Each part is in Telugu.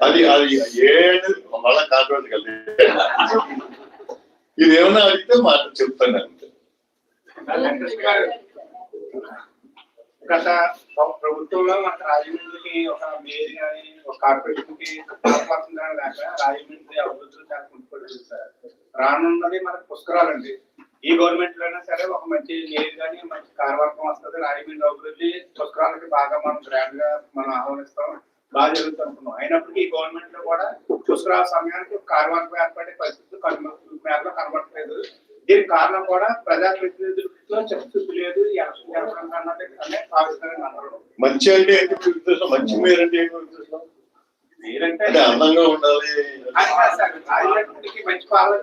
అది అది ఏడు మళ్ళా కాంట్రవర్సీ కలిసి ఇది ఏమన్నా అడిగితే మాట చెప్తాను అంతే. గత ప్రభుత్వంలో మన రాజమండ్రికి ఒక మేయర్ కానీ ఒక కార్పొరేషన్కి కాపాడుతుందని లేక రాజమండ్రి అభివృద్ధి చాలా సార్. రానున్నది మనకు పుష్కరాలండి. ఈ గవర్నమెంట్లో అయినా సరే ఒక మంచి మేయర్ కానీ మంచి కార్యవర్గం వస్తుంది. రాజమండ్రి అభివృద్ధి పుష్కరాలకి బాగా మనం గ్రాండ్గా మనం ఆహ్వానిస్తాం. బాగా జరుగుతుంది అనుకున్నాం అయినప్పటికీ ఈ గవర్నమెంట్లో కూడా పుష్కరాల సమయానికి కార్యవర్గం ఏర్పడే పరిస్థితులు కను మేరలో కనబడట్లేదు. దీనికి కారణం కూడా ప్రజాప్రతినిధులతో చర్చలు లేదు. ఎలక్షన్ జరగడం అనే భావిస్తారని మంచి అంటే ఉద్దేశం మంచి మీరు అంటే ఉద్దేశం మీరంటే అందంగా ఉండాలి. మంచి పాలన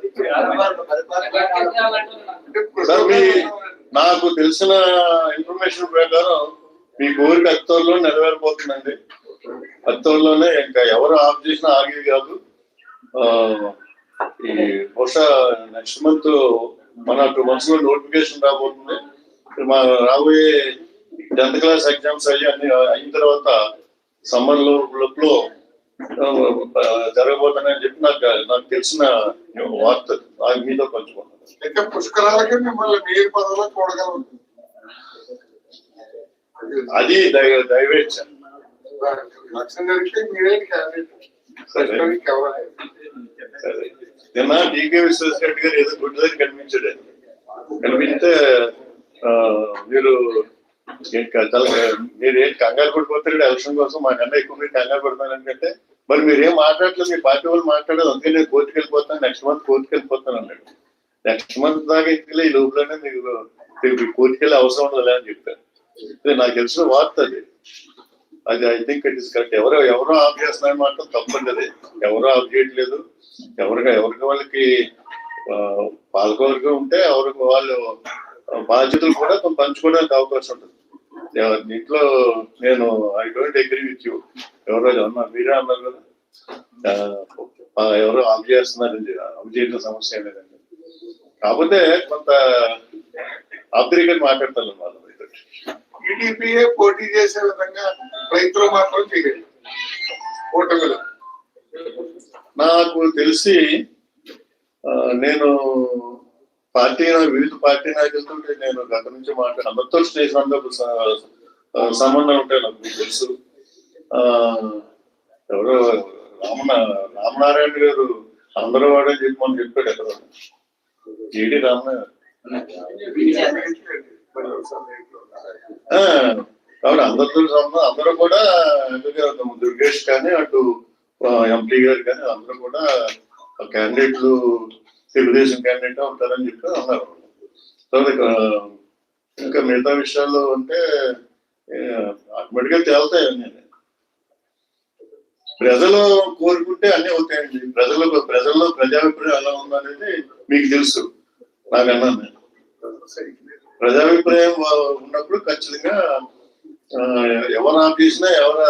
నాకు తెలిసిన ఇన్ఫర్మేషన్ ప్రకారం మీ కోరిక అత్తోల్లో నెరవేరిపోతుందండి అత్తోల్లోనే ఇంకా ఎవరు ఆఫ్ చేసినా ఆగేది కాదు. ఆ, ఈ బహుశా నెక్స్ట్ మంత్ మన టూ మంత్స్లో నోటిఫికేషన్ రాబోతుంది. మా రాబోయే టెన్త్ క్లాస్ ఎగ్జామ్స్ అయ్యి అన్ని అయిన తర్వాత సమ్మర్లో జరగబోతున్నాయని చెప్పి నాకు నాకు తెలిసిన వార్త నాకు మీతో పంచుకుంటాను పుష్కరాలకి మిమ్మల్ని మీరు పదవిలో అది దైవేచ్ఛ. లక్ష్మణ్ గారికి మీరే క్యాండిడేట్ పుష్కరానికి నిన్న టీకే విశ్వరెడ్డి గారు ఏదో గుడ్ దగ్గర కనిపించాడు. కనిపిస్తే మీరు మీరు ఏం కంగారు పడిపోతారు ఎలక్షన్ కోసం మా కన్నా ఎక్కువ మీరు కంగారు పడతానంటే మరి మీరేం మాట్లాడలేదు మీ పార్టీ వాళ్ళు మాట్లాడదు అందుకే నేను కోర్టుకు వెళ్ళిపోతాను నెక్స్ట్ మంత్ కోర్టుకు వెళ్ళిపోతాను అన్నాడు. నెక్స్ట్ మంత్ దాకా ఇంటికి ఈ లోపలనే మీకు మీకు కోర్టుకు వెళ్ళే అవసరం ఉండదు అని చెప్పారు. నాకు తెలిసిన వార్త అది. అది I think it is correct ఎవరో ఎవరో ఆఫ్ చేస్తున్నారని మాత్రం తప్పండి అది ఎవరో ఆఫ్ చేయట్లేదు ఎవరికి ఎవరికి వాళ్ళకి పాల్గొనగా ఉంటే ఎవరికి వాళ్ళు బాధ్యతలు కూడా కొంత పంచుకోవడానికి అవకాశం ఉంటుంది. దీంట్లో నేను I don't agree with you ఎవరో అన్నారు మీరే అన్నారు కదా. ఎవరో ఆఫ్ చేస్తున్నారండి ఆఫ్ చేయడం సమస్య లేదండి కాకపోతే కొంత ఆఫ్రికన్ మాట్లాడతాను వాళ్ళు టీడీపీఏ పోటీ చేసే విధంగా రైతులు మాత్రం చేయలేదు. ఓటమిలో. నాకు తెలిసి ఆ, నేను పార్టీ వివిధ పార్టీ నాయకులతో నేను గత నుంచి మాట్లాడి అందరితో స్టేషన్ అందరూ సంబంధం ఉంటాయి నాకు మీకు తెలుసు. ఆ, ఎవరో రామన రామనారాయణ గారు అందరూ వాడని చెప్పి మనం చెప్పాడు ఎక్కడ. జీడి రామనారాయణ కాబట్టి అందరితో సంబంధం అందరూ కూడా దుర్గేష్ కానీ అటు ఎంపీ గారు కానీ అందరూ కూడా క్యాండిడేట్లు తెలుగుదేశం క్యాండిడేట్ ఉంటారని చెప్పి అన్నారు. తర్వాత ఇక, మిగతా విషయాల్లో అంటే ఆటోమేటిక్గా తేలుతాయి అన్నీ. ప్రజలు కోరుకుంటే అన్ని అవుతాయండి. ప్రజలు ప్రజల్లో ప్రజాభిప్రాయం ఎలా ఉందనేది మీకు తెలుసు. నాకు అన్నాను నేను. ప్రజాభిప్రాయం ఉన్నప్పుడు ఖచ్చితంగా ఆ, ఎవరు ఆపేసినా ఎవరు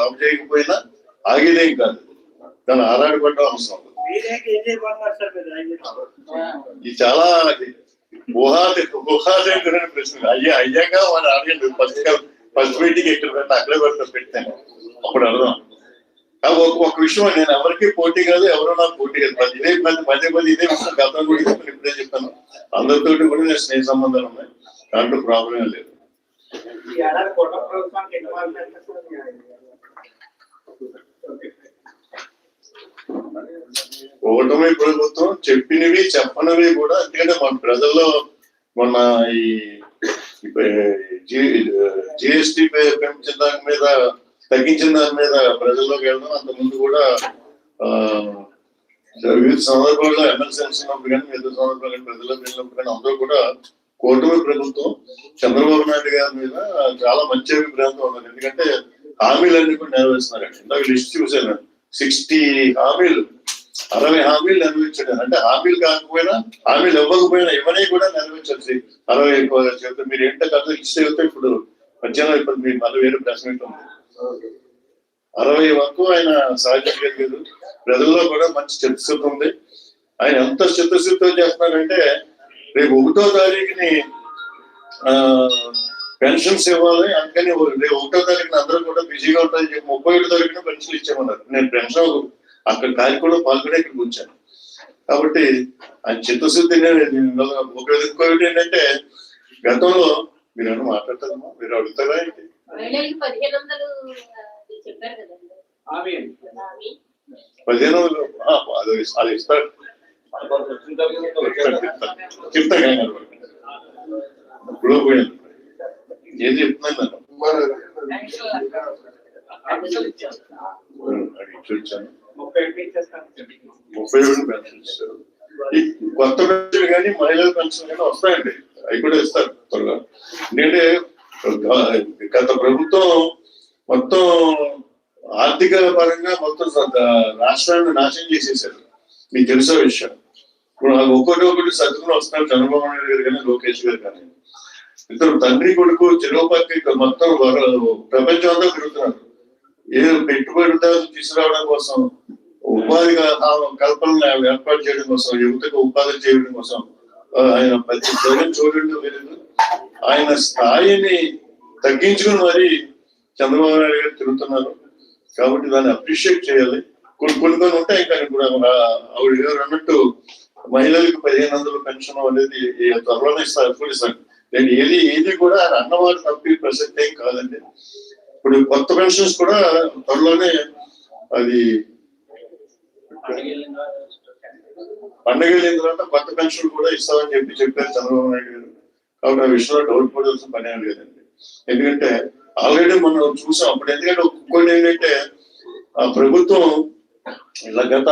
ఆపు చేయకపోయినా ఆగేదేం కాదు. దాన్ని ఆరాటపడడం అవసరం. ఇది చాలా ఊహాది ఊహాదేకరమైన ప్రశ్న అయ్యా అయ్యాక వాళ్ళు అడగండి ఫస్ట్ ఫస్ట్ మీటింగ్ ఎక్కడ పెట్టిన అక్కడే పెడతా పెట్టాను. అప్పుడు అర్థం. ఒక విషయం నేను ఎవరికి పోటీ కాదు ఎవరో నాకు పోటీ కాదు ఇదే పది పదే పది ఇదే విషయం గతం కూడా చెప్పాను ఇప్పుడే చెప్పాను అందరితోటి కూడా నేను స్నేహ సంబంధాలు ఉన్నాయి దాంట్లో ప్రాబ్లం లేదు? ఓటమి ప్రభుత్వం చెప్పినవి చెప్పనివి కూడా ఎందుకంటే మన ప్రజల్లో మొన్న ఈ జిఎస్టి పెంచిన దాని మీద తగ్గించిన దాని మీద ప్రజల్లోకి వెళ్ళడం అంత ముందు కూడా ఆ, వివిధ సందర్భాల్లో ఎమ్మెల్సీ ఉన్నప్పుడు కానీ వివిధ సందర్భాలు కానీ ప్రజల్లోకి వెళ్ళినప్పుడు కానీ అందరూ కూడా కూటమి ప్రభుత్వం చంద్రబాబు నాయుడు గారి మీద చాలా మంచి అభిప్రాయంతో ఉన్నారు. ఎందుకంటే హామీలన్నీ కూడా నెరవేరుస్తున్నారండి. ఇందాక లిస్ట్ చూశాను సిక్స్టీ హామీలు అరవై హామీలు నెరవేర్చాడు. అంటే హామీలు కాకపోయినా హామీలు ఇవ్వకపోయినా ఇవన్నీ కూడా నెరవేర్చాల్సి అరవై చెప్తే మీరు ఏంటో కదా లిస్ట్ ఇప్పుడు మధ్యాహ్నం ఇప్పుడు మీరు మళ్ళీ వేరే ప్రశ్న ఉంటుంది అరవై వరకు ఆయన సాధించగలిగారు ప్రజల్లో కూడా మంచి చిత్తశుద్ధి ఉంది. ఆయన ఎంత చిత్తశుద్ధితో చేస్తున్నారంటే రేపు ఒకటో తారీఖుని ఆ, పెన్షన్స్ ఇవ్వాలి అందుకని రేపు ఒకటో తారీఖున అందరూ కూడా బిజీగా ఉంటారని చెప్పి ముప్పై ఏడు తారీఖున పెన్షన్ ఇచ్చామన్నారు నేను పెన్షన్ అక్కడ కార్యక్రమంలో పాల్గొనే ఇక్కడికి వచ్చాను కాబట్టి ఆయన చిత్తశుద్ధి ఒక ఇంకొకటి ఏంటంటే గతంలో మీరు ఏమైనా మాట్లాడతారమ్మా? మీరు అడుగుతారా ఏంటి? పదిహేను వందలు అది అది అది ఇస్తారు. చెప్తాను. ఇప్పుడు ఏం చెప్తున్నాను నేను ముప్పై ఏడు పెన్షన్ ఇస్తారు ఈ కొత్త పెన్షన్ కానీ మహిళల పెన్షన్ కానీ వస్తాయండి. అవి కూడా ఇస్తారు త్వరగా. ఎందుకంటే గత ప్రభుత్వం మొత్తం ఆర్థిక పరంగా మొత్తం స- రాష్ట్రాన్ని నాశనం చేసేసారు మీకు తెలిసే విషయం? ఇప్పుడు నాకు ఒకటి ఒకటి సర్దుకుని వస్తున్నారు చంద్రబాబు నాయుడు గారు కానీ లోకేష్ గారు కానీ. ఇద్దరు తండ్రి కొడుకు చెరువుపక్కి మొత్తం ప్రపంచం అంతా తిరుగుతున్నారు. ఏ పెట్టుబడిదారులు తీసుకురావడం కోసం ఉపాధి కల్పన ఏర్పాటు చేయడం కోసం యువతకు ఉపాధి చేయడం కోసం ఆయన ప్రతి జగన్ చూడండి లేదు ఆయన స్థాయిని తగ్గించుకుని మరి చంద్రబాబు నాయుడు గారు తిరుగుతున్నారు. కాబట్టి దాన్ని అప్రిషియేట్ చేయాలి. కొన్ని కొన్ని కొన్ని ఉంటాయి కానీ ఇప్పుడు ఆ- ఆవిడ అన్నట్టు మహిళలకు పదిహేను వందల పెన్షన్ అనేది త్వరలోనే ఇస్తారు ఎప్పుడు నేను ఏది ఏది కూడా ఆయన అన్నవారు తప్పి ప్రసక్తి ఏం కాదండి. ఇప్పుడు కొత్త పెన్షన్స్ కూడా త్వరలోనే అది పండగ వెళ్ళిన తర్వాత కొత్త పెన్షన్ కూడా ఇస్తామని చెప్పి చెప్పారు చంద్రబాబు నాయుడు గారు. కాబట్టి ఆ విషయంలో డౌట్ పడాల్సిన పని ఏం లేదండి. ఎందుకంటే ఆల్రెడీ మనం చూసాం. అప్పుడు ఎందుకంటే కొన్ని ఏంటంటే ఆ ప్రభుత్వం ఇలా గత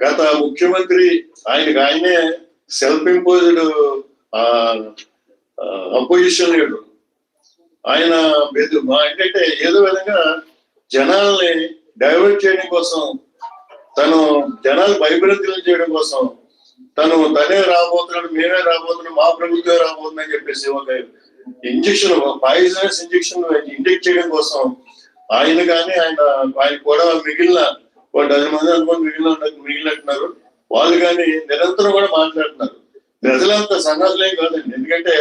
గత ముఖ్యమంత్రి ఆయనకి ఆయనే సెల్ఫ్ ఇంపోజ్డ్ అపోజిషన్ లీడర్. ఆయన బెదు మా ఏంటంటే ఏదో విధంగా జనాల్ని డైవర్ట్ చేయడం కోసం తను జనాలు భయభ్రాంతులు చేయడం కోసం తను తనే రాబోతున్నాడు మేమే రాబోతున్నాం మా ప్రభుత్వమే రాబోతుందని చెప్పేసి ఒక ఇంజక్షన్ పాయిజనస్ ఇంజక్షన్ ఇంజెక్ట్ చేయడం కోసం ఆయన కానీ ఆయన ఆయన కూడా మిగిలిన ఒక డజన్ మంది అనుకోని మిగిలిన మిగిలినట్టున్నారు. వాళ్ళు కానీ నిరంతరం కూడా మాట్లాడుతున్నారు. ప్రజలంత సన్నాసులేం కాదండి. ఎందుకంటే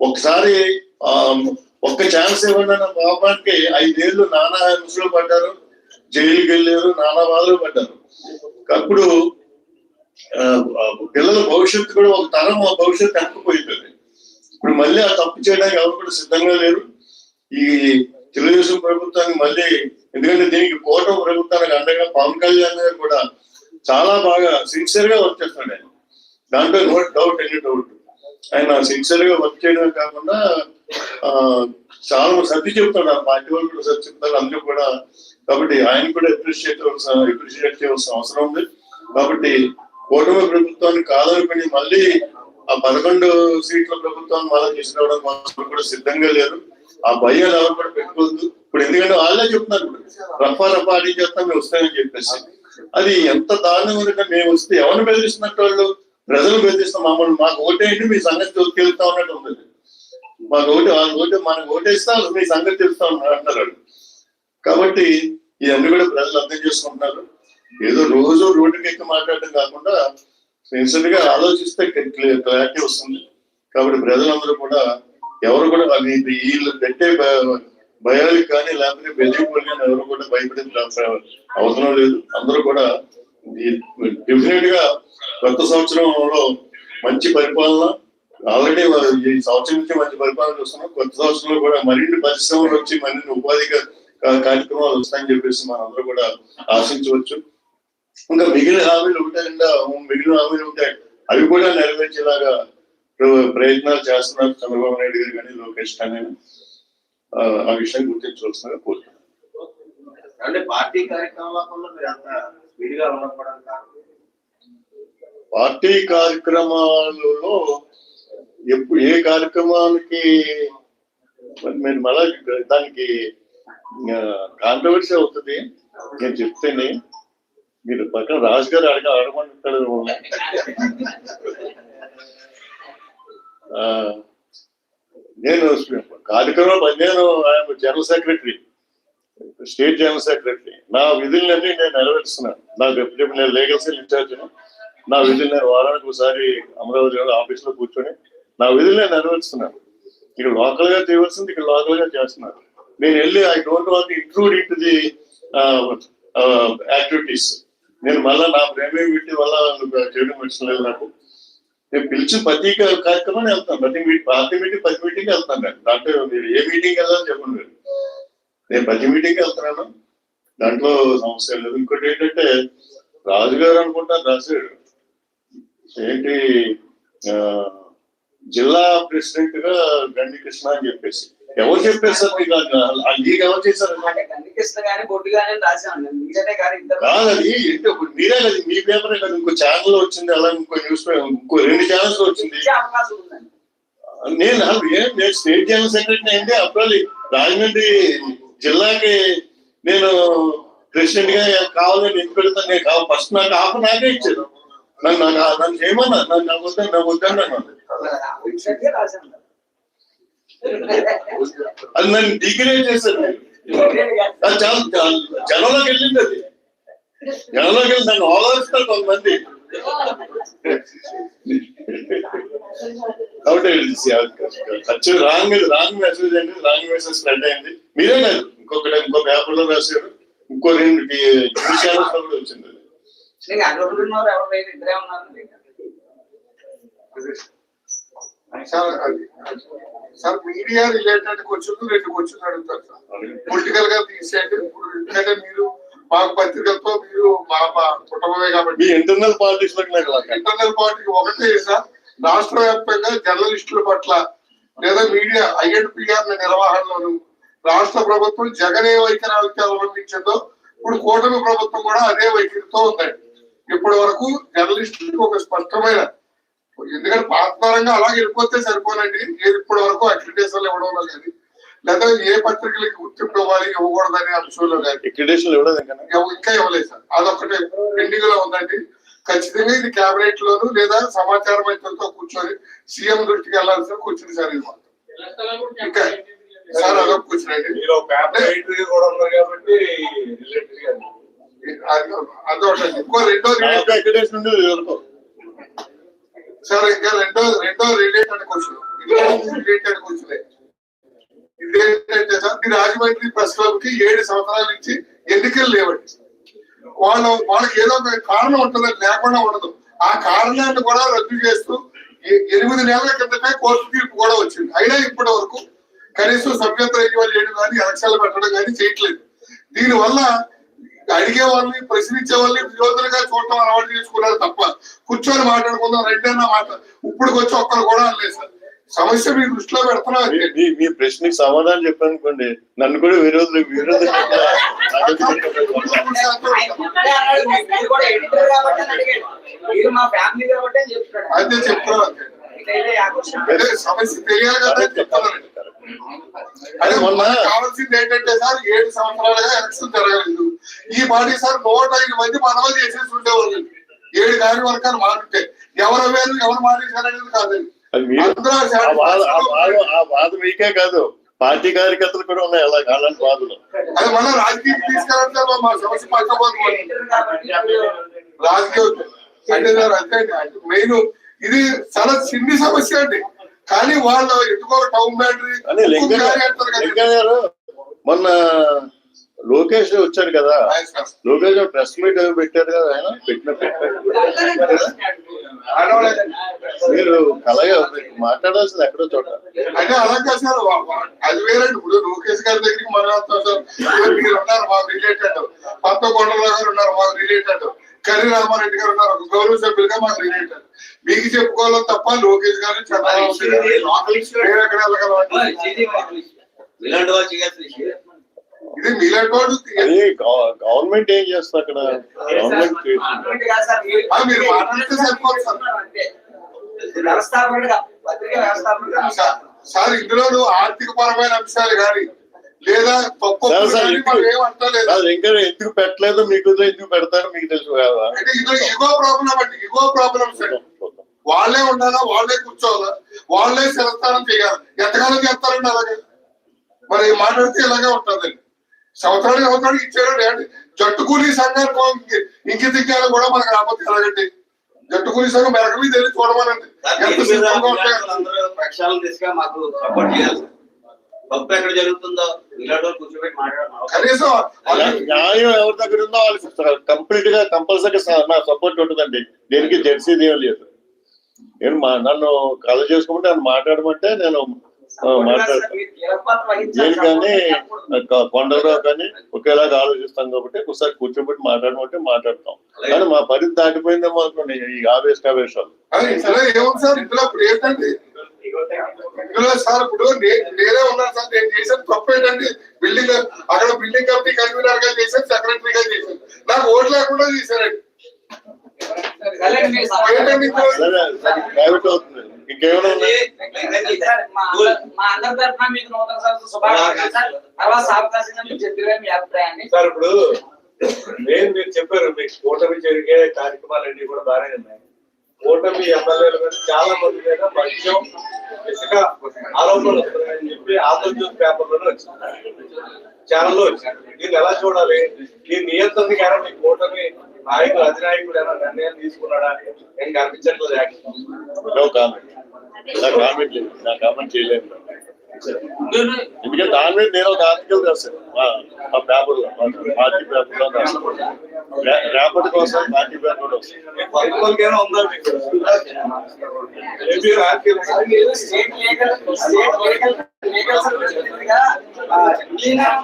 ఒకసారి ఆ ఒక్క ఛాన్స్ ఇవ్వండి అన్న పాపానికి ఐదేళ్ళు నానా హింసలు పడ్డారు జైలుకి వెళ్ళారు నానా బాధలు పడ్డారు. అప్పుడు పిల్లల భవిష్యత్తు కూడా ఒక తరం ఆ భవిష్యత్తు వెనకపోయింది ఇప్పుడు మళ్ళీ ఆ తప్పు చేయడానికి ఎవరు కూడా సిద్ధంగా లేరు. ఈ తెలుగుదేశం ప్రభుత్వానికి మళ్ళీ ఎందుకంటే దీనికి కూటమి ప్రభుత్వానికి అండగా పవన్ కళ్యాణ్ గారు కూడా చాలా బాగా సిన్సియర్గా వర్క్ చేస్తున్నాడు ఆయన. దాంట్లో నో డౌట్ ఎన్ని డౌట్ ఆయన సిన్సియర్గా వర్క్ చేయడమే కాకుండా చాలా సర్ది చెప్తాడు. ఆ పార్టీ వాళ్ళు కూడా సర్ది చెప్తారు. అందరూ కూడా కాబట్టి ఆయన కూడా అప్రిషియేట్ అప్రిషియేట్ చేయవలసిన అవసరం ఉంది. కాబట్టి కూటమి ప్రభుత్వాన్ని కాదనుకుని మళ్ళీ ఆ పదకొండు సీట్ల ప్రభుత్వాన్ని మళ్ళీ తీసుకురావడం కోసం కూడా సిద్ధంగా లేరు ఆ భయాలు ఎవరు కూడా పెట్టుకోవద్దు. ఇప్పుడు ఎందుకంటే వాళ్ళే చెప్తున్నారు ఇప్పుడు రఫా రఫా అడిగి చేస్తాం మేము వస్తామని చెప్పేసి. అది ఎంత దారుణం ఉందంటే మేము వస్తే ఎవరిని బెదిరిస్తున్నట్టు వాళ్ళు? ప్రజలు బెదిరిస్తాం మమ్మల్ని మాకు ఓటేయండి మీ సంగతి తెలుస్తా ఉన్నట్టు ఉంది మాకు ఓటు వాళ్ళు ఓటు మనకు ఓటేస్తే వాళ్ళు మీ సంగతి తెలుస్తా ఉన్నారు అంటారు కాబట్టి ఇవన్నీ కూడా ప్రజలు అర్థం చేసుకుంటున్నారు. ఏదో రోజు రోడ్డుకి ఎక్కి మాట్లాడడం కాకుండా రీసెంట్గా ఆలోచిస్తే క్లారిటీ వస్తుంది. కాబట్టి ప్రజలందరూ కూడా ఎవరు కూడా వీళ్ళు పెట్టే భయాలు కానీ లేకపోతే బెదిరింపులు కానీ ఎవరు కూడా భయపడే అవసరం లేదు. అందరూ కూడా డెఫినెట్గా కొత్త సంవత్సరంలో మంచి పరిపాలన ఆల్రెడీ ఈ సంవత్సరం నుంచి మంచి పరిపాలన చూస్తున్నాం. కొత్త సంవత్సరంలో కూడా మరిన్ని పరిశ్రమలు వచ్చి మరిన్ని ఉపాధి కార్యక్రమాలు వస్తాయని చెప్పేసి మనందరూ కూడా ఆశించవచ్చు. ఇంకా మిగిలిన హామీలు ఉంటాయంటే మిగిలిన హామీలు ఉంటాయి అవి కూడా నెరవేర్చేలాగా ప్ర- ప్రయత్నాలు చేస్తున్నారు చంద్రబాబు నాయుడు గారు కానీ లోకేష్ కానీ. ఆ, విషయం గుర్తించవలసిందిగా కోరుతున్నాను. అంటే పార్టీ కార్యక్రమాలలో మీరు అంత స్పీడ్గా ఉండకపోవడానికి కారణం? పార్టీ కార్యక్రమాలలో ఎప్పుడు ఏ కార్యక్రమానికి మీరు మళ్ళా దానికి కాంట్రవర్సీ అవుతుంది. నేను చెప్తేనే మీరు పక్కన రాజు గారు అడగ అడగమంటాడు నేను కార్యక్రమంలో నేను ఆయన general secretary state general secretary నా విధులన్నీ నేను నెరవేరుస్తున్నాను. నాకు డిప్యూటీ నేను లీగల్ సెల్ ఇన్ఛార్జ్ నా విధులు నేను వారానికి ఒకసారి అమరావతి ఆఫీస్లో కూర్చొని నా విధులు నేను నెరవేరుస్తున్నాను. ఇక్కడ లోకల్గా చేయవలసింది ఇక్కడ లోకల్గా చేస్తున్నారు నేను వెళ్ళి I don't want include in to the activities నేను మళ్ళా నా ప్రేమే వీటి వల్ల చేయడం వచ్చిన నాకు. నేను పిలిచి ప్రతి కార్యక్రమాన్ని వెళ్తాను. ప్రతి మీటింగ్ ప్రతి మీటింగ్ ప్రతి మీటింగ్ వెళ్తాను నేను. దాంట్లో మీరు ఏ మీటింగ్ వెళ్ళాలని చెప్పండి మీరు. నేను ప్రతి మీటింగ్ వెళ్తున్నాను. దాంట్లో సమస్య లేదు. ఇంకోటి ఏంటంటే రాజుగారు అనుకుంటా రాశాడు ఏంటి ఆ, జిల్లా ప్రెసిడెంట్గా గండి కృష్ణ అని చెప్పేసి. ఎవరు చెప్పారు సార్? ఆ లీగ్ ఎవరు చేశారు. అంటే మీరే కాదు అది ఏంటి? ఇప్పుడు మీరే కదా మీ పేపరే కదా ఇంకో ఛానల్ వచ్చింది అలా ఇంకో న్యూస్ పేపర్ ఇంకో రెండు ఛానల్స్ వచ్చింది. నేను నేను స్టేట్ జనరల్ సెక్రటరీ అయింది అప్పుడు రాజమండ్రి జిల్లాకి నేను ప్రెసిడెంట్గా కావాలని ఎందుకు పెడతాను నేను కావాలి ఫస్ట్ నాకు ఆఫర్ నాకే ఇచ్చారు. నన్ను నన్ను చేయమన్నా నన్ను నాకు వద్దని నాకు రాశాను. అది నన్ను డిగ్రేడ్ చేశారు. అది చాలా జనంలోకి వెళ్ళింది అది. జనంలోకి వెళ్ళి నన్ను ఆలోచిస్తారు కొంతమంది. కాబట్టి ఖర్చు రాంగ్ రాంగ్ మెసేజ్ అండి రాంగ్ మెసేజ్ స్ప్రెడ్ అయింది. మీరే కాదు ఇంకొకటి ఇంకో పేపర్లో రాశారు. ఇంకో రెండు విషయాలు కూడా వచ్చింది. అది. సార్ మీడియా రిలేటెడ్ క్వశ్చన్ రెండు క్వశ్చన్ అడుగుతారు సార్. పొలిటికల్గా తీసేయండి ఇప్పుడు ఎందుకంటే మీరు మాకు పత్రికలతో మీరు మా మా కుటుంబమే మీ కాబట్టి ఇంటర్నల్ పాలిటిక్స్. ఇంటర్నల్ పార్టీకి ఒకటే సార్. రాష్ట్ర వ్యాప్తంగా జర్నలిస్టుల పట్ల లేదా మీడియా ఐఎన్పిఆర్ నిర్వహణలోను రాష్ట్ర ప్రభుత్వం జగనే వైఖరి అవలంబించిందో ఇప్పుడు కూటమి ప్రభుత్వం కూడా అదే వైఖరితో ఉందండి. ఇప్పటి వరకు జర్నలిస్టులకు ఒక స్పష్టమైన ఎందుకంటే పాతపరంగా అలా వెళ్ళిపోతే సరిపోనండి. ఏది ఇప్పటి వరకు అక్రిడేషన్లు ఇవ్వడంలో కానీ లేదా. ఏ పత్రికలకి గుర్తింపు ఇవ్వాలి ఇవ్వకూడదనే అంశంలో కానీ ఇంకా? ఇవ్వలేదు సార్. అదొకటి పెండింగ్లో ఉందండి. ఖచ్చితంగా ఇది కేబినెట్ లోను లేదా సమాచార మంత్రులతో కూర్చొని సీఎం దృష్టికి వెళ్ళాల్సిన కూర్చుని సార్ ఇది మాత్రం. ఇంకా సార్ అదొక కూర్చుని అండి మీరు పేపర్ ఎంట్రీ కూడా ఉన్నారు కాబట్టి రిలేటెడ్గా అది- అదొకటి ఇంకో రెండో నాకు ఎక్రిడేషన్ ఉండేది ఎవరికో సార్ ఇంకా రెండో రెండో రిలేటెడ్ క్వశ్చన్ రిలేటెడ్ క్వశ్చన్ ఇదేంటంటే సార్ మీ రాజమండ్రి ప్రెస్ క్లబ్కి ఏడు సంవత్సరాల నుంచి ఎన్నికలు లేవండి. వాళ్ళు వాళ్ళకి ఏదో ఒక కారణం ఉంటుంది లేకుండా ఉండదు. ఆ కారణాన్ని కూడా రద్దు చేస్తూ ఎనిమిది నెలల క్రితమే కోర్టు తీర్పు కూడా వచ్చింది. అయినా ఇప్పటి వరకు కనీసం సభ్యత్వ వాళ్ళు చేయడం కానీ ఎలక్షన్లు పెట్టడం కానీ చేయట్లేదు. దీనివల్ల అడిగే వాళ్ళని ప్రశ్నించే వాళ్ళని విరోధులుగా చూడటం అలవాటు చేసుకున్నారు తప్ప కూర్చొని మాట్లాడుకుందాం రెండన్నా మాట. ఇప్పుడు వచ్చి ఒక్కరు కూడా అనలేదు సార్. సమస్య మీ దృష్టిలో పెడుతున్నాం అంతే. మీ- ప్రశ్నకి సమాధానం చెప్పాను అనుకోండి నన్ను కూడా విరోధులు విరోధులు అంతే. అదే సమస్య తెలియాలి కదా చెప్తున్నాను అదే మొన్న కావాల్సింది ఏంటంటే సార్ ఏడు సంవత్సరాలుగా ఎలక్షన్ జరగలేదు. ఈ పార్టీ సార్ నూట ఐదు మంది మనవలు చేసేసి ఉండేవాళ్ళు. ఏడు కార్యవర్గాలు మారుంటే ఎవరు వేరు ఎవరు మానేశారనేది కాదండి మీకే కాదు. పార్టీ కార్యకర్తలు కూడా ఉన్నాయి అలా అలాంటి బాధలు అది మన రాజకీయం తీసుకెళ్ళాలి సార్ మా సమస్య మీరు రాజకీయం అంటే సార్ అంతే మెయిన్ ఇది చాలా చిన్ని సమస్య అండి. కానీ వాళ్ళు ఎందుకో టౌన్ బ్యాటరీ మొన్న లోకేష్ వచ్చాడు కదా. లోకేష్ ప్రెస్ మీట్ పెట్టారు కదా ఆయన పెట్టిన మీరు కలగా మాట్లాడాల్సింది ఎక్కడో చోట. అంటే అలా కాదు సార్ అది వేరండి ఇప్పుడు లోకేష్ గారి దగ్గరికి మనం మీరు ఉన్నారు మాకు రిలేటెడ్ పత్త కొండలరావు గారు ఉన్నారు మాకు రిలేటెడ్ కర్రీ రామారెడ్డి గారు ఉన్నారు. ఒక గౌరవ సభ్యులుగా మాకు రిలేటెడ్ మీకు చెప్పుకోవాలి తప్ప లోకేష్ గారు ఇది మీలాంటి వాడు గవర్నమెంట్ ఏం చేస్తుంది అక్కడ? గవర్నమెంట్ మీరు- మాట్లాడితే సరిపోదు సార్- సార్ ఇందులో ఆర్థిక పరమైన అంశాలు కానీ లేదా ఇంకా ఎందుకు? పెట్టలేదు? మీకు ఎందుకు పెడతారో మీకు తెలుసు కదా. అంటే ఇందులో ఇగో ప్రాబ్లం అండి ఇగో ప్రాబ్లమ్స్ అండి వాళ్ళే ఉండాలా వాళ్ళే కూర్చోవాలా? వాళ్ళే శిరస్థానం చేయాలి? ఎంతకాలం చేస్తారండి అలాగే? మరి మాట్లాడితే ఇలాగే ఉంటుందండి. సంవత్సరానికి ఇచ్చారండి అంటే జట్టు కూలీ సంఘానికి ఇంకిత ఇచ్చారో కూడా మనకు రాకపోతే ఎలాగండి? జట్టు కూలీ సంఘం మెరక మీద వెళ్ళి చూడమనండి. సార్, ఎంత సిద్ధంగా ఉంటాయి. అందరూ ప్రక్షాళన దిశగా మాకు సపోర్ట్ చేయాలి. తప్పు ఎక్కడ జరుగుతుందో? ఇలాంటి వాళ్ళు కూర్చోబెట్టి కనీసం వాళ్ళు- న్యాయం ఎవరి దగ్గర ఉందో వాళ్ళకి కంప్లీట్గా కంపల్సరీ నా సపోర్ట్ ఉంటుందండి. దేనికి జెర్సీ ఏం లేదు. నేను మా నన్ను కథ చేసుకుంటే నన్ను మాట్లాడమంటే నేను మాట్లాడతాను. మీరు కీలక పాత్ర వహించాలి దేనికని సార్. కొ- కొండలో కానీ ఒకేలాగా ఆలోచిస్తాం కాబట్టి ఒకసారి కూర్చోబెట్టి మాట్లాడమంటే మాట్లాడతాం. కానీ మా పరిధి దాటిపోయిందేమో అనుకోండి ఈ ఏముంది సార్? ఇందులో సార్ ఇప్పుడు నేనే ఉన్నాను సార్. నేను చేసిన తప్పు ఏంటండి బిల్డింగ్ అక్కడ బిల్డింగ్ కమిటీ కన్వీనర్గా చేశాను సెక్రటరీ గా చేశాను నాకు ఓటు లేకుండా చేశారండి. సార్. ఇప్పుడు నేను మీరు చెప్పారు మీకు కూటమి జరిగే కార్యక్రమాలన్నీ కూడా బాగానే ఉన్నాయి. ఓటమి ఎమ్మెల్యేల మీద చాలా మంది మీద మద్యం ఇసుక ఆరోపణలు వస్తున్నాయని చెప్పి ఆంధ్రజ్యోతి పేపర్లోనే వచ్చింది. ఛానల్లో వచ్చింది. దీన్ని ఎలా చూడాలి? ఈ నియంత్రణ కానీ మీ ఓటమి నాయకుడు అధినాయకుడు ఏమైనా నిర్ణయం తీసుకున్నాడా నేను కనిపించట్లేదు యాక్షన్ నో కామెంట్ నా కామెంట్ లేదు. నా కామెంట్ చేయలేదు. ఎందుకంటే దాని మీద నేను ఒక ఆర్టికల్ రాశాను. ఆ పేపర్ పేపర్లో మా పార్టీ పేపర్లో రాశాను. రేపటి కోసం పార్టీ పేపర్లో వస్తుంది మీకు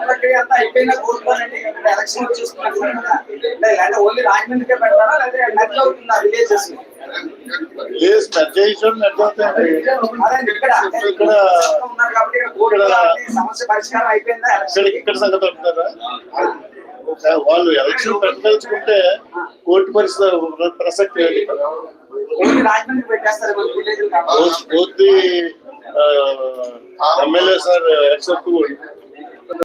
ప్రక్రియ అంతా కోరుకోనండి ఎలక్షన్ వచ్చేస్తున్నారు ఓన్లీ రాజమండ్రికే పెడతారా నెట్ విలేజెస్ ప్లేస్ మెర్జవుతాయండి అదే ఇక్కడ ఇక్కడ సంగతి అంటారా? వాళ్ళు ఎలక్షన్ పెట్టదలుచుకుంటే కోర్టు పరిస్థితి ప్రసక్తి ఓన్లీ రాజమండ్రి పెట్టేస్తారు విలేజ్